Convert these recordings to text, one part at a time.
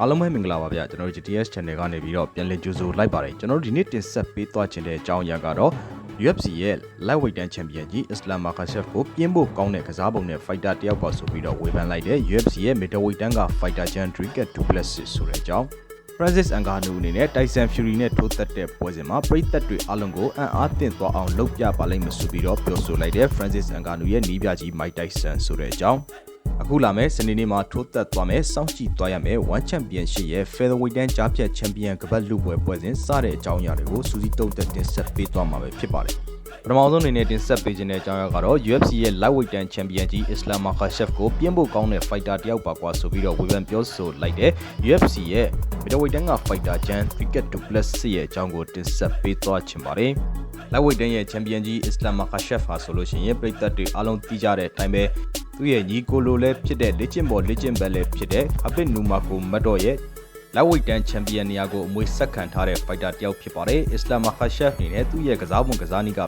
အားလုံးပဲမင်္ဂလာပါဗျကျွန်တော်တို့ GTS channel ကနေပြီးတော့ပြန်လည်ကြိုဆိုလိုက်ပါတယ်ကျွန်တော်တို့ဒီနေ့တင်ဆက်ပေးသွားခြင်းတဲ့အကြောင်းအရာကတော့ UFC ရဲ့ lightweight တန်းချန်ပီယံကြီး Islam Makhachev ကိုပြင်းဖို့ကောင်းတဲ့ကစားပုံနဲ့ fighter တယောက်ပါဆိုပြီးတော့ဝေဖန်လိုက်တဲ့ UFC ရဲ့ middleweight တန်းက fighter Jan Dricus Duplessis ဆိုတဲ့အကြောင်း Francis Ngannou အနေနဲ့ Tyson Fury နဲ့ထိုးသက်တဲ့ပွဲစဉ်မှာပရိသတ်တွေအလုံးကိုအံ့အားသင့်သွားအောင်လုပ်ပြပါလိမ့်မယ်ဆိုပြီးတော့ပြောဆိုလိုက်တဲ့ Francis Ngannou ရဲ့နီးပြကြီး Mike Tyson ဆိုတဲ့အကြောင်း အခုလာမယ့်စနေနေ့မှာထိုးသက်သွားမယ်စောင့်ကြည့်သွားရမယ် One Championship ရဲ့ Featherweight တန်းကြားဖြတ်ချန်ပီယံကပတ်လူပွဲပွဲစဉ်စတဲ့အကြောင်းအရာတွေကိုစူးစီးတုံးသက်တင်ဆက်ပေးသွားမှာပဲဖြစ်ပါတယ်ပထမဆုံးအနေနဲ့တင်ဆက်ပေးခြင်းတဲ့အကြောင်းအရာကတော့ UFC ရဲ့ Lightweight တန်းချန်ပီယံကြီး Islam Makhachev ကိုပြင်းဖို့ကောင်းတဲ့ fighter တယောက်ပါကွာဆိုပြီးတော့ဝေဖန်ပြောဆိုလိုက်တဲ့ UFC ရဲ့ Middleweight တန်းက fighter Jan Dricus Duplessis ရဲ့အကြောင်းကိုတင်ဆက်ပေးသွားချင်ပါတယ်။ Lightweight တန်းရဲ့ချန်ပီယံကြီး Islam Makhachev ဟာဆိုလို့ရှိရင်ပြည်သက်တွေအားလုံးသိကြတဲ့အတိုင်းပဲ သူ့ရဲ့ညီကိုလိုလည်းဖြစ်တဲ့ legend ဘော legend ဘက်လည်းဖြစ်တဲ့ Habib Nurmagomedov မတ်တော်ရဲ့ lightweight တန်းချန်ပီယံနေရာကိုအမွေဆက်ခံထားတဲ့ fighter တယောက်ဖြစ်ပါတယ်။ Islam Makhachev အနေနဲ့သူ့ရဲ့ကစားပုံကစားနည်းက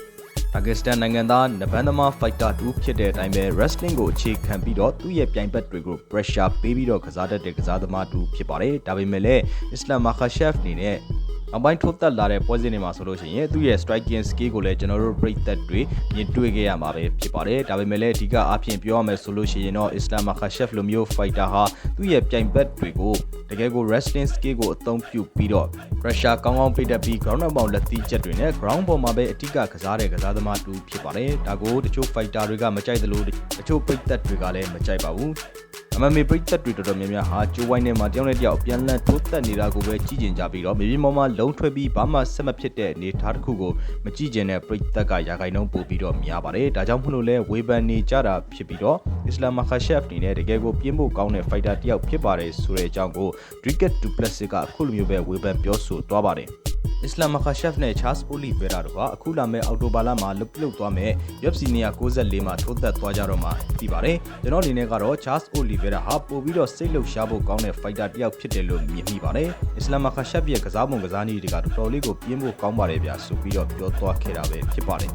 ပါကစ္စတန်နိုင်ငံသားနဗန်သမား fighter တူဖြစ်တဲ့အတိုင်းပဲ wrestling ကိုအခြေခံပြီးတော့သူ့ရဲ့ပြိုင်ဘက်တွေကို pressure ပေးပြီးတော့ကစားတတ်တဲ့ကစားသမားတူဖြစ်ပါတယ်။ဒါပေမဲ့လည်း Islam Makhachev အနေနဲ့ နောက်ပိုင်းထိုးသက်လာတဲ့ပွဲစဉ်တွေမှာဆိုလို့ရှိရင်သူ့ရဲ့ striking skill ကိုလည်းကျွန်တော်တို့ပြည်သက်တွေမြင်တွေ့ခဲ့ရမှာပဲဖြစ်ပါတယ်။ဒါပေမဲ့လည်းအဓိကအဖြစ်ပြောရမယ်ဆိုလို့ရှိရင်တော့ Islam Makhachev လိုမျိုး fighter ဟာသူ့ရဲ့ပြိုင်ဘက်တွေကိုတကယ်ကို wrestling skill ကိုအသုံးပြုပြီးတော့ pressure ကောင်းကောင်းပေးတတ်ပြီး ground and pound လက်သီးချက်တွေနဲ့ ground ပေါ်မှာပဲအဓိကကစားတဲ့ကစားသမားတူဖြစ်ပါတယ်။ဒါကိုတချို့ fighter တွေကမကြိုက်သလိုတချို့ပြည်သက်တွေကလည်းမကြိုက်ပါဘူး။ MMA ပရိသတ်တွေတော်တော်များများဟာကျိုးဝိုင်းထဲမှာတယောက်နဲ့တယောက်ပြန်လည်ထိုးသက်နေတာကိုပဲကြည့်ကျင်ကြပြီးတော့မြေပြင်ပေါ်မှာလုံးထွက်ပြီးဘာမှဆက်မဖြစ်တဲ့အနေအထားတစ်ခုကိုမကြည့်ကျင်တဲ့ပရိသတ်ကရာဂိုင်နှုန်းပို့ပြီးတော့များပါတယ်။ဒါကြောင့်မလို့လဲဝေဖန်နေကြတာဖြစ်ပြီးတော့ Islam Makhachev အနေနဲ့တကယ်ကိုပြင်းဖို့ကောင်းတဲ့ fighter တယောက်ဖြစ်ပါတယ်ဆိုတဲ့အကြောင်းကို Dricus Duplessis ကအခုလိုမျိုးပဲဝေဖန်ပြောဆိုသွားပါတယ်။ Islam Makhachev နဲ့ Charles Oliveira တို့ကအခုလာမယ့်အောက်တိုဘာလမှာလုတ်ပြုတ်သွားမယ့် UFC 294မှာထိုးသက်သွားကြတော့မှသိပါတယ်ကျွန်တော်အနေနဲ့ကတော့ Charles Oliveira ဟာပို့ပြီးတော့စိတ်လှုပ်ရှားဖို့ကောင်းတဲ့ fighter တစ်ယောက်ဖြစ်တယ်လို့မြင်မိပါတယ် Islam Makhachev ရဲ့ကစားပုံကစားနည်းတွေကတော်တော်လေးကိုပြင်းဖို့ကောင်းပါတယ်ဗျာဆိုပြီးတော့ပြောသွားခဲ့တာပဲဖြစ်ပါတယ်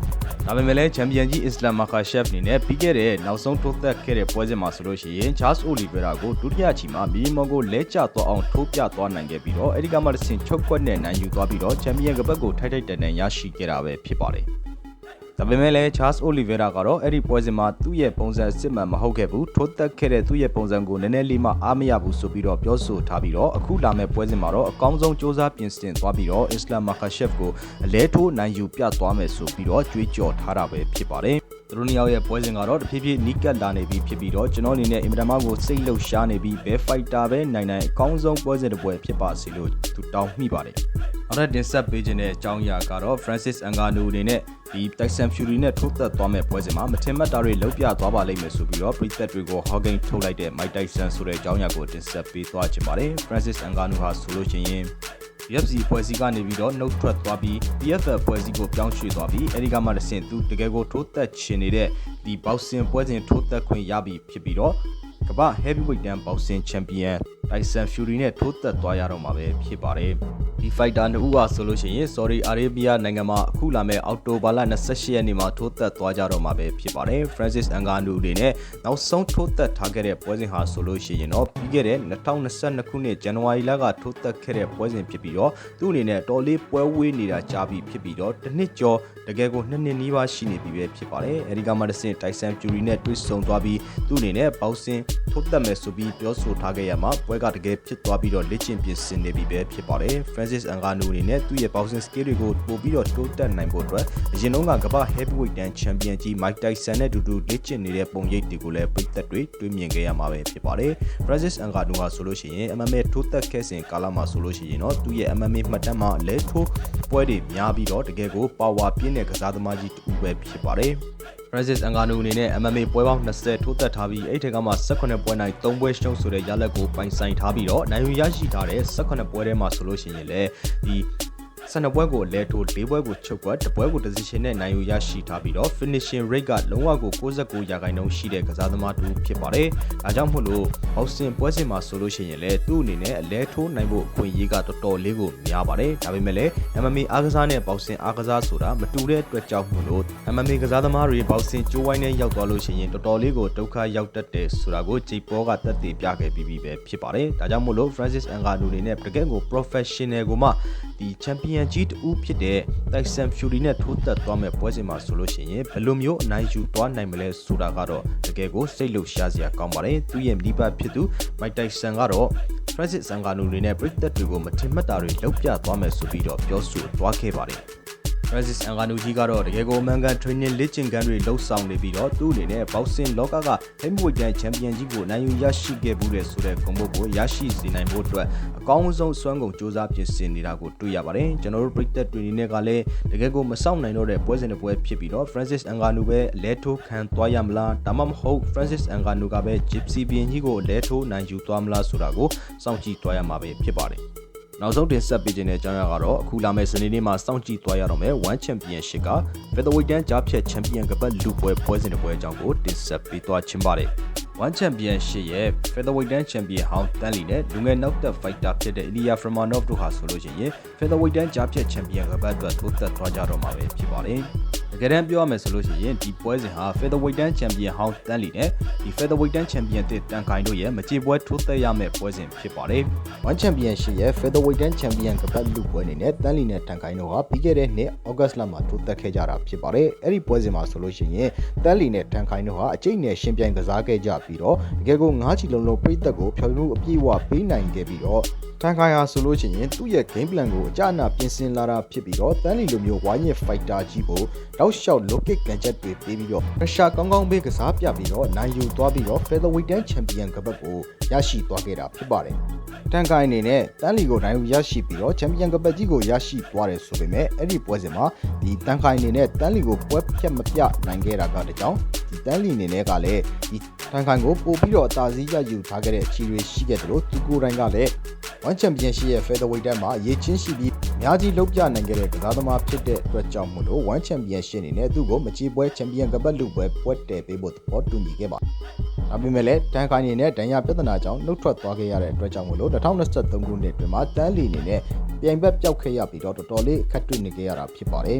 ဒါပေမဲ့လည်းချန်ပီယံကြီး Islam Makhachev အနေနဲ့ပြီးခဲ့တဲ့နောက်ဆုံးထိုးသက်ခဲ့တဲ့ပွဲစဉ်မှာဆိုလို့ရှိရင် Charles Oliveira ကိုဒုတိယချီမှာမီမော်ကိုလဲကျသွားအောင်ထိုးပြသွားနိုင်ခဲ့ပြီးတော့အဲဒီကမှတစ်ဆင့်ချုပ်ကွက်နဲ့နိုင်ယူသွားပြီးတော့ချန်ပီယံကပတ်ကိုထိုက်ထိုက်တန်တန်ရရှိခဲ့တာပဲဖြစ်ပါတယ်။ဒါပေမဲ့လည်း Charles Oliveira ကတော့အဲ့ဒီပွဲစဉ်မှာသူ့ရဲ့ပုံစံစစ်မှန်မဟုတ်ခဲ့ဘူးထိုးသက်ခဲ့တဲ့သူ့ရဲ့ပုံစံကိုနည်းနည်းလေးမှအားမရဘူးဆိုပြီးတော့ပြောဆိုထားပြီးတော့အခုလာမယ့်ပွဲစဉ်မှာတော့အကောင်းဆုံးစ조사ပြင်ဆင်သွားပြီးတော့ Islam Makhachev ကိုအလဲထိုးနိုင်ယူပြသွားမယ်ဆိုပြီးတော့ကြွေးကြော်ထားတာပဲဖြစ်ပါတယ်။ သူတို့နှစ်ယောက်ရဲ့ပွဲစဉ်ကတော့တဖြည်းဖြည်းနီးကပ်လာနေပြီဖြစ်ပြီးတော့ကျွန်တော်အနေနဲ့အင်မတန်မှကိုစိတ်လှုပ်ရှားနေပြီးဘယ်ဖိုက်တာပဲနိုင်နိုင်အကောင်းဆုံးပွဲစဉ်တစ်ပွဲဖြစ်ပါစေလို့သူတောင်းမိပါတယ်နောက်ထပ်တင်ဆက်ပေးခြင်းတဲ့အကြောင်းအရာကတော့ Francis Ngannou အနေနဲ့ဒီ Tyson Fury နဲ့ထိုးသက်သွားမဲ့ပွဲစဉ်မှာမထင်မှတ်တာတွေလှုပ်ပြသွားပါလိမ့်မယ်ဆိုပြီးတော့ပြည်သက်တွေကို Hawking ထုတ်လိုက်တဲ့ Mike Tyson ဆိုတဲ့အကြောင်းအရာကိုတင်ဆက်ပေးသွားခြင်းပါတယ် Francis Ngannou ဟာဆိုလို့ရှိရင် UFC ဖွဲ့စည်းကနေပြီးတော့နှုတ်ထွက်သွားပြီး PFL ဖွဲ့စည်းကိုပြောင်းရွှေ့သွားပြီးအဲဒီကမှတဆင့်သူတကယ်ကိုထိုးသက်ချင်နေတဲ့ဒီ boxing ပွဲစဉ်ထိုးသက်ခွင့်ရပြီဖြစ်ပြီးတော့ကမ္ဘာ heavyweight တန်း boxing champion Tyson Fury နဲ့ထိုးသက်သွားရတော့မှာပဲဖြစ်ပါတယ်ဒီ fighter နှစ်ဦးဟာဆိုလို့ရှိရင် Saudi Arabia နိုင်ငံမှာအခုလာမဲ့အောက်တိုဘာလ28ရက်နေ့မှာထိုးသက်သွားကြတော့မှာပဲဖြစ်ပါတယ် Francis Ngannou အနေနဲ့နောက်ဆုံးထိုးသက်ထားခဲ့တဲ့ပွဲစဉ်ဟာဆိုလို့ရှိရင်တော့ပြီးခဲ့တဲ့2022ခုနှစ်ဇန်နဝါရီလကထိုးသက်ခဲ့တဲ့ပွဲစဉ်ဖြစ်ပြီးတော့သူ့အနေနဲ့တော်လေးပွဲဝေးနေတာကြားပြီးဖြစ်ပြီးတော့တစ်နှစ်ကျော်တကယ်ကိုနှစ်နှစ်နီးပါးရှိနေပြီပဲဖြစ်ပါတယ်အဲဒီကမှတစ်ဆင့် Tyson Fury နဲ့တွေ့ဆုံသွားပြီးသူ့အနေနဲ့ဘောက်ဆင်ထိုးသက်မယ်ဆိုပြီးပြောဆိုထားခဲ့ရမှာပွဲကတကယ်ဖြစ်သွားပြီးတော့လေ့ကျင့်ပြင်ဆင်နေပြီပဲဖြစ်ပါတယ် Francis Ngannou အနေနဲ့သူ့ရဲ့ boxing skill တွေကိုပို့ပြီးတော့တိုးတက်နိုင်ဖို့အတွက်အရင်တုန်းကကမ္ဘာ heavyweight တန်း champion ကြီး Mike Tyson နဲ့အတူတူလေ့ကျင့်နေတဲ့ပုံရိပ်တွေကိုလည်းပိတ်သက်တွေတွေ့မြင်ခဲ့ရမှာပဲဖြစ်ပါတယ် Francis Ngannou ဟာဆိုလို့ရှိရင် MMA ထိုးသက်ခဲ့စဉ်ကာလမှာဆိုလို့ရှိရင်တော့သူ့ရဲ့ MMA မှတ်တမ်းမှာလဲထိုး ပွဲတွေများပြီးတော့တကယ်ကို power ပြင်းတဲ့ကစားသမားကြီးတူပဲဖြစ်ပါတယ် Francis Ngannou အနေနဲ့ MMA ပွဲပေါင်း20ထိုးသက်ထားပြီးအဲ့ထက်ကမှ18ပွဲနိုင်3ပွဲရှုံးဆိုတဲ့ရလဒ်ကိုပိုင်ဆိုင်ထားပြီးတော့နိုင်ယူရရှိထားတဲ့18ပွဲထဲမှာဆိုလို့ရှိရင်လည်းဒီ 12ပွဲကိုအလဲထိုး၄ပွဲကိုချုပ်ကွက်တစ်ပွဲကို decision နဲ့နိုင်ယူရရှိထားပြီးတော့ finishing rate ကလုံးဝကို69ရာခိုင်နှုန်းရှိတဲ့ကစားသမားတူဖြစ်ပါတယ်။ဒါကြောင့်မို့လို့ဘောက်ဆင်ပွဲစဉ်မှာဆိုလို့ရှိရင်လည်းသူ့အနေနဲ့အလဲထိုးနိုင်ဖို့အခွင့်အရေးကတော်တော်လေးကိုများပါတယ်။ဒါပေမဲ့လည်း MMA အားကစားနဲ့ဘောက်ဆင်အားကစားဆိုတာမတူတဲ့အတွက်ကြောင့်မို့လို့ MMA ကစားသမားတွေဘောက်ဆင်ကြိုးဝိုင်းနဲ့ရောက်သွားလို့ရှိရင်တော်တော်လေးကိုဒုက္ခရောက်တတ်တယ်ဆိုတာကိုဂျိတ်ပေါ်ကသက်သေပြခဲ့ပြီးပြီပဲဖြစ်ပါတယ်။ဒါကြောင့်မို့လို့ Francis Ngannou အနေနဲ့တကယ့်ကို professional ကိုမှဒီ champion ကြီးတူဖြစ်တဲ့ Tyson Fury နဲ့ထိုးသက်သွားမဲ့ပွဲစဉ်မှာဆိုလို့ရှိရင်ဘယ်လိုမျိုးအနိုင်ယူသွားနိုင်မလဲဆိုတာကတော့တကယ်ကိုစိတ်လှုပ်ရှားစရာကောင်းပါတယ်သူရဲ့မိဘဖြစ်သူ Mike Tyson ကတော့ Francis Ngannou အနေနဲ့ပြည်သက်တွေကိုမထင်မှတ်တာတွေလုပ်ပြသွားမယ်ဆိုပြီးတော့ပြောဆိုသွားခဲ့ပါတယ် Francis Ngannou ကြီးကတော့တကယ်ကိုအမှန်ကန် training လေ့ကျင့်ခန်းတွေလှုပ်ဆောင်နေပြီးတော့သူ့အနေနဲ့ boxing လောကက heavyweight တန်း champion ကြီးကိုနိုင်ယူရရှိခဲ့မှုတဲ့ဆိုတဲ့ဂုဏ်ပုဒ်ကိုရရှိစေနိုင်ဖို့အတွက်အကောင်းဆုံးစွမ်းကုန်စ조사ပြင်ဆင်နေတာကိုတွေ့ရပါတယ်ကျွန်တော်တို့ပြည်သက်တွေအနေနဲ့ကလည်းတကယ်ကိုမစောင့်နိုင်တော့တဲ့ပွဲစဉ်တစ်ပွဲဖြစ်ပြီးတော့ Francis Ngannou ပဲအလဲထိုးခံသွားရမလားဒါမှမဟုတ် Francis Ngannou ကပဲ Gypsy ဘင်းကြီးကိုအလဲထိုးနိုင်ယူသွားမလားဆိုတာကိုစောင့်ကြည့်သွားရမှာပဲဖြစ်ပါတယ် နောက်ဆုံးတင်ဆက်ပေးခြင်းတဲ့အကြောင်းအရာကတော့အခုလာမယ့်စနေနေ့မှာစောင့်ကြည့်သွားရတော့မယ် One Championship က Featherweight တန်းကြားဖြတ် Champion ကပတ်လူပွဲပွဲစဉ်တစ်ပွဲအကြောင်းကိုတင်ဆက်ပေးသွားခြင်းပါတယ် One Championship ရဲ့ Featherweight တန်း Champion ဟောင်းတန်းလီနဲ့လူငယ်နောက်သက် Fighter ဖြစ်တဲ့ Ilya Fremanov တို့ဟာဆိုလို့ရှိရင် Featherweight တန်းကြားဖြတ် Champion ကပတ်အတွက်ထိုးသက်သွားကြတော့မှာပဲဖြစ်ပါတယ်တကယ်တမ်းပြောရမယ်ဆိုလို့ရှိရင်ဒီပွဲစဉ်ဟာ Featherweight တန်း Champion ဟောင်းတန်းလီနဲ့ဒီ Featherweight တန်း Champion တစ်တန်ခိုင်တို့ရဲ့မကြေပွဲထိုးသက်ရမယ့်ပွဲစဉ်ဖြစ်ပါတယ်။ One Championship ရဲ့ Featherweight တန်း Champion ကပတ်လူပွဲအနေနဲ့တန်းလီနဲ့တန်ခိုင်တို့ဟာပြီးခဲ့တဲ့နှစ် August လမှာထိုးသက်ခဲ့ကြတာဖြစ်ပါတယ်။အဲ့ဒီပွဲစဉ်မှာဆိုလို့ရှိရင်တန်းလီနဲ့တန်ခိုင်တို့ဟာအကျိတ်နဲ့ရှင်ပြိုင်ကစားခဲ့ကြပြီးတော့တကယ်ကို၅ချီလုံးလုံးပြိသက်ကိုဖြော်မှုအပြည့်အဝပေးနိုင်ခဲ့ပြီးတော့တန်ခိုင်ဟာဆိုလို့ရှိရင်သူ့ရဲ့ game plan ကိုအကြအနာပြင်ဆင်လာတာဖြစ်ပြီးတော့တန်းလီလိုမျိုးဝိုင်းရ fighter ကြီးကိုတောက်လျှောက် low kick ကန်ချက်တွေပေးပြီးတော့ pressure ကောင်းကောင်းပေးကစားပြပြီးတော့နိုင်ယူသွားပြီးတော့ featherweight တန်း champion ကပတ်ကိုရရှိသွားခဲ့တာဖြစ်ပါတယ်။တန်ကိုင်းအနေနဲ့တန်းလီကိုနိုင်ယူရရှိပြီးတော့ champion ကပတ်ကြီးကိုရရှိသွားတယ်ဆိုပေမဲ့အဲ့ဒီပွဲစဉ်မှာဒီတန်ကိုင်းအနေနဲ့တန်းလီကိုပွဲဖြတ်မပြနိုင်ခဲ့တာကတကြောင် ဒီတန်းလီအနေနဲ့ကလည်းဒီတန်ကိုင်းကိုပို့ပြီးတော့အသာစီးရယူထားခဲ့တဲ့အခြေတွေရှိခဲ့တယ်လို့သူကိုယ်တိုင်ကလည်း one championship ရဲ့ featherweight တက်မှာရေချင်းရှိပြီးအများကြီးလောက်ပြနိုင်ခဲ့တဲ့ကစားသမားဖြစ်တဲ့အတွက်ကြောင့်မို့လို့ one championship အနေနဲ့သူ့ကိုမချီပွဲ champion ကပတ်လူပွဲပွဲတည်ပေးဖို့သဘောတူညီခဲ့ပါဒါပေမဲ့လည်းတန်ခိုင်နေနဲ့ဒဏ်ရာပြဿနာကြောင့်နှုတ်ထွက်သွားခဲ့ရတဲ့အတွက်ကြောင့်မို့လို့2023ခုနှစ်အတွင်းမှာတန်းလီအနေနဲ့ပြိုင်ဘက်ပျောက်ခဲ့ရပြီးတော့တော်တော်လေးအခက်တွေ့နေခဲ့ရတာဖြစ်ပါတယ်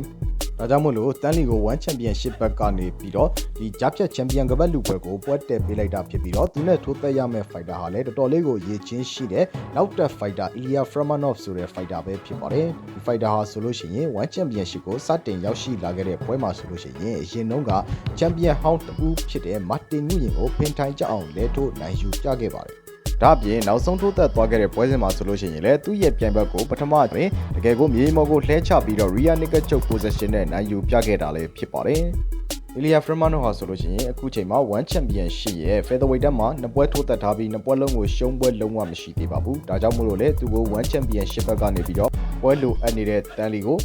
ဒါကြောင့်မို့လို့တန်းလီကို1 championship ဘက်ကနေပြီးတော့ဒီဂျားဖြတ် champion ကပတ်လူပွဲကိုပွဲတက်ပေးလိုက်တာဖြစ်ပြီးတော့သူနဲ့ထိုးသက်ရမယ့် fighter ဟာလည်းတော်တော်လေးကိုရည်ချင်းရှိတဲ့နောက်တက် fighter Ilya Fremanov ဆိုတဲ့ fighter ပဲဖြစ်ပါတယ်ဒီ fighter ဟာဆိုလို့ရှိရင်1 championship ကိုစတင်ရောက်ရှိလာခဲ့တဲ့ပွဲမှာဆိုလို့ရှိရင်အရင်တုန်းက champion ဟောင်းတူဖြစ်တဲ့ Martin Nguyen ကိုဖင်ထိုင်ကြအောင်လဲထိုးနိုင်ယူပြခဲ့ပါတယ် ဒါအပြင်နောက်ဆုံးထိုးသက်သွားခဲ့တဲ့ပွဲစဉ်မှာဆိုလို့ရှိရင်လည်းသူ့ရဲ့ပြိုင်ဘက်ကိုပထမတွင်တကယ်ကိုမြေမော်ကိုလှဲချပြီးတော့ Rear Naked Choke Position နဲ့နိုင်ယူပြခဲ့တာလည်းဖြစ်ပါတယ်။ Ilya Fremanov ဟာဆိုလို့ရှိရင်အခုချိန်မှာ1 champion ရှိရဲ့ featherweight တက်မှာနှစ်ပွဲထိုးသက်ထားပြီးနှစ်ပွဲလုံးကိုရှုံးပွဲလုံးဝမရှိသေးပါဘူး။ဒါကြောင့်မို့လို့လေသူကို1 championship ဘက်ကနေပြီးတော့ပွဲလိုအပ်နေတဲ့တန်လီကို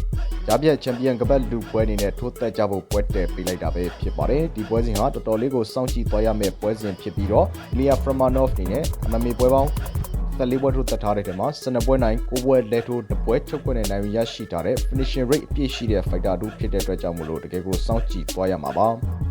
ဂျာပြတ်ချန်ပီယံကပတ်လူပွဲအနေနဲ့ထိုးသက်ကြဖို့ပွဲတည်ပေးလိုက်တာပဲဖြစ်ပါတယ်။ဒီပွဲစဉ်ဟာတော်တော်လေးကိုစောင့်ကြည့်သွားရမယ့်ပွဲစဉ်ဖြစ်ပြီးတော့ Ilya Fremanov အနေနဲ့ MMA ပွဲပေါင်း14ပွဲထိုးသက်ထားတဲ့ထဲမှာ12ပွဲနိုင်9ပွဲလက်ထိုးတပွဲချုပ်ပွဲနဲ့နိုင်ရရှိထားတဲ့ finishing rate အပြည့်ရှိတဲ့ fighter တို့ဖြစ်တဲ့အတွက်ကြောင့်မလို့တကယ်ကိုစောင့်ကြည့်သွားရမှာပါ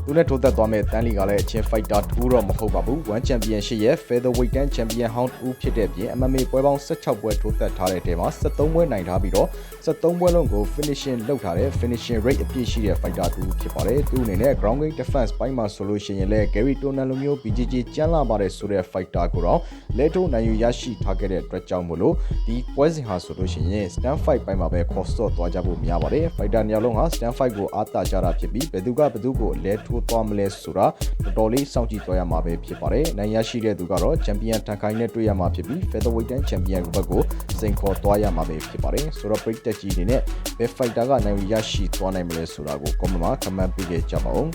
သူနဲ့ထိုးသက်သွားမဲ့တန်းလီကလည်းအချင်း fighter 2တော့မဟုတ်ပါဘူး one championship ရဲ့ featherweight တန်း champion hound 2ဖြစ်တဲ့ပြင် MMA ပွဲပေါင်း16ပွဲထိုးသက်ထားတဲ့ထဲမှာ73ပွဲနိုင်ထားပြီးတော့73ပွဲလုံးကို finishing လုပ်ထားတဲ့ finishing rate အပြည့်ရှိတဲ့ fighter 2ဖြစ်ပါတယ်သူအနေနဲ့ ground game defense ပိုင်းမှာဆိုလို့ရှိရင်လည်း Gary Tonan လိုမျိုး BJJ ကျန်းလာပါတယ်ဆိုတဲ့ fighter ကိုတော့လဲထိုးနိုင်ယူရရှိထားခဲ့တဲ့အတွက်ကြောင့်မို့လို့ဒီပွဲစဉ်ဟာဆိုလို့ရှိရင် stand fight ပိုင်းမှာပဲ cross တော့သွားကြဖို့များပါတယ် fighter ညလုံးဟာ stand fight ကိုအားတာကြတာဖြစ်ပြီးဘယ်သူကဘယ်သူကိုလဲထိုးသွားမလဲဆိုတာတော်တော်လေးစောင့်ကြည့်သွားရမှာပဲဖြစ်ပါတယ်နိုင်ရရှိတဲ့သူကတော့ champion ထန်ခိုင်နဲ့တွေ့ရမှာဖြစ်ပြီး featherweight တန်း champion ဘက်ကိုစိန်ခေါ်သွားရမှာပဲဖြစ်ပါတယ်ဆိုတော့ break တက်ကြီးအနေနဲ့ဘယ် fighter ကနိုင်ရရှိသွားနိုင်မလဲဆိုတာကို comment မှာ comment ပေးခဲ့ကြပါဦး